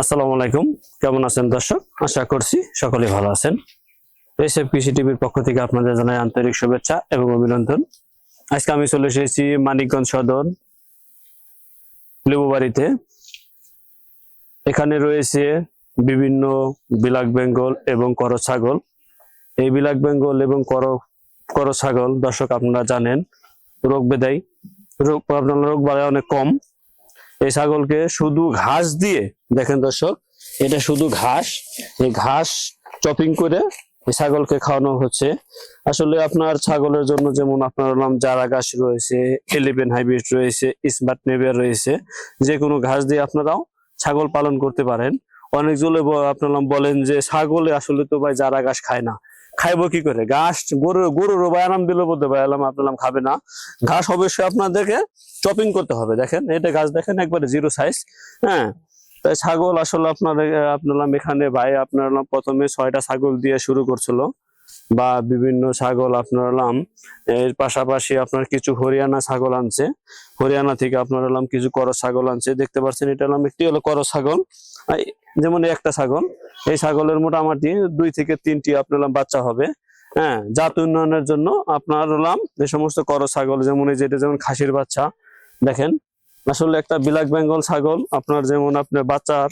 আসসালামু আলাইকুম। কেমন আছেন দর্শক? আশা করছি সকলে ভালো আছেন। এসএফ কৃষি টিভির পক্ষ থেকে আপনাদের জানাই আন্তরিক শুভেচ্ছা এবং অভিনন্দন। আজকে আমি চলে এসেছি মানিকগঞ্জ সদর লেবুবাড়িতে। এখানে রয়েছে বিভিন্ন বিলাক বেঙ্গল এবং কর ছাগল। এই বিলাক বেঙ্গল এবং কর কর ছাগল, দর্শক আপনারা জানেন, রোগ বেদায় রোগ আপনার রোগ বাড়ায় অনেক কম। এই ছাগলকে শুধু ঘাস দিয়ে, দেখেন দর্শক, এটা শুধু ঘাস, এই ঘাস চপিং করে এই ছাগলকে খাওয়ানো হচ্ছে। আসলে আপনার ছাগলের জন্য যেমন আপনার নাম জারা ঘাস রয়েছে এলিভেন হাইব্রিড রয়েছে স্মার্ট নেভিয়ার রয়েছে যে কোনো ঘাস দিয়ে আপনারাও ছাগল পালন করতে পারেন। অনেকগুলো আপনার নাম বলেন যে, ছাগলে আসলে তো ভাই জারা ঘাস খায় না। খাইবো কি করে? ঘাস, গরু গরুর বায়ানাম দিলে বলতে পারলাম আপনার খাবে না। ঘাস অবশ্যই আপনাদেরকে চপিং করতে হবে, দেখেন। এটা ঘাস দেখেন, একবারে জিরো সাইজ হ্যাঁ? তাই ছাগল আসলে আপনার আপনার এখানে ভাই, আপনার প্রথমে ছয়টা ছাগল দিয়ে শুরু করছিল, বা বিভিন্ন ছাগল আপনার নাম। এর পাশাপাশি আপনার কিছু হরিয়ানা ছাগল আনছে। হরিয়ানা থেকে আপনার নাম কিছু করস ছাগল আনছে। দেখতে পাচ্ছেন এটা নাম একটি হলো করস ছাগল। যেমন একটা ছাগল এই ছাগলের মোটামুটি দুই থেকে তিনটি আপনার বাচ্চা হবে। হ্যাঁ জাত উন্নয়নের জন্য আপনার হলাম যে সমস্ত করস ছাগল, যেমন এই যেটা যেমন খাসির বাচ্চা, দেখেন। আসলে একটা বিলাক বেঙ্গল ছাগল, আপনার যেমন আপনার বাচ্চার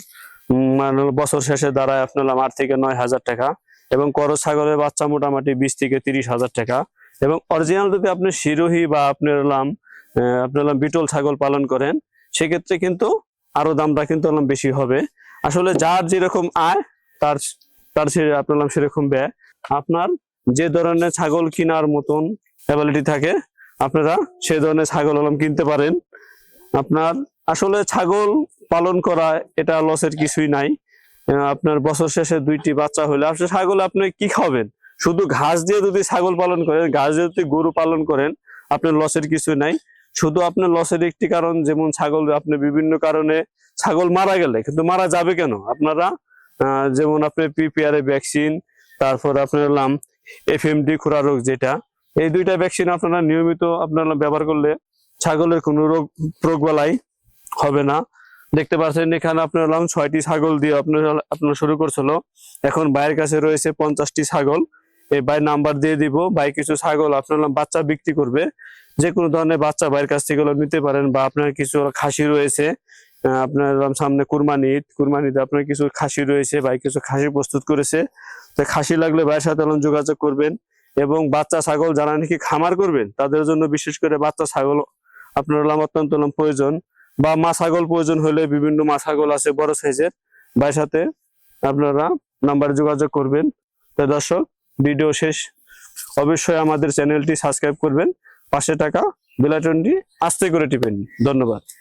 মানে বছর শেষে দাঁড়ায় আপনার আট থেকে নয় হাজার টাকা এবং করস ছাগলের বাচ্চা মোটামুটি বিশ থেকে তিরিশ হাজার টাকা এবং অরিজিনাল যদি আপনি শিরোহী বা আপনার হলাম আপনার বিটল ছাগল পালন করেন, সেক্ষেত্রে কিন্তু আরও দামটা কিন্তু বেশি হবে। আসলে যার যেরকম আয় তার তার সে আপনার সেরকম ব্যয়। আপনার যে ধরনের ছাগল কেনার মতন অ্যাবিলিটি থাকে, আপনারা সেই ধরনের ছাগল হলাম কিনতে পারেন। আপনার আসলে ছাগল পালন করা, এটা লসের কিছুই নাই। আপনার বছর শেষে দুইটি বাচ্চা হলে আসলে ছাগল আপনি কি খাবেন? শুধু ঘাস দিয়ে যদি ছাগল পালন করেন, ঘাস দিয়ে যদি গরু পালন করেন, আপনার লসের কিছু নাই। শুধু আপনার লসের একটি কারণ, যেমন ছাগল আপনি বিভিন্ন কারণে ছাগল মারা গেলে, কিন্তু মারা যাবে কেন? আপনারা যেমন আপনি পিপিআর ভ্যাকসিন তারপর আপনার নাম এফএমডি খোরা রোগ যেটা, এই দুইটা ভ্যাকসিন আপনারা নিয়মিত আপনারা ব্যবহার করলে ছাগলের কোনো রোগ রোগ বালাই হবে না। দেখতে পাচ্ছেন এখানে আপনার হলাম ছয়টি ছাগল দিয়ে আপনার আপনার শুরু করছিল। এখন ভাইয়ের কাছে রয়েছে পঞ্চাশটি ছাগল। এই ভাই নাম্বার দিয়ে দিব। ভাই, কিছু ছাগল আপনার বাচ্চা বিক্রি করবে। যে কোনো ধরনের বাচ্চা ভাইয়ের কাছ থেকে নিতে পারেন বা আপনার কিছু খাসি রয়েছে। আপনার সামনে কুরবানি ঈদ। কুরবানিতে আপনার কিছু খাসি রয়েছে, ভাই কিছু খাসি প্রস্তুত করেছে। তো খাসি লাগলে ভাইয়ের সাথে যোগাযোগ করবেন এবং বাচ্চা, ছাগল যারা নাকি খামার করবেন, তাদের জন্য বিশেষ করে বাচ্চা, ছাগল আপনার হলাম অত্যন্ত প্রয়োজন। বা মা ছাগল প্রয়োজন হলে বিভিন্ন মা ছাগল আছে বড় সাইজের, ভাইয়ের সাথে আপনারা নাম্বারে যোগাযোগ করবেন। তো দর্শক, ভিডিও শেষ। অবশ্যই আমাদের চ্যানেলটি সাবস্ক্রাইব করবেন। পাঁচশো টাকা বেলাটনটি আস্তে করে টিপেন। ধন্যবাদ।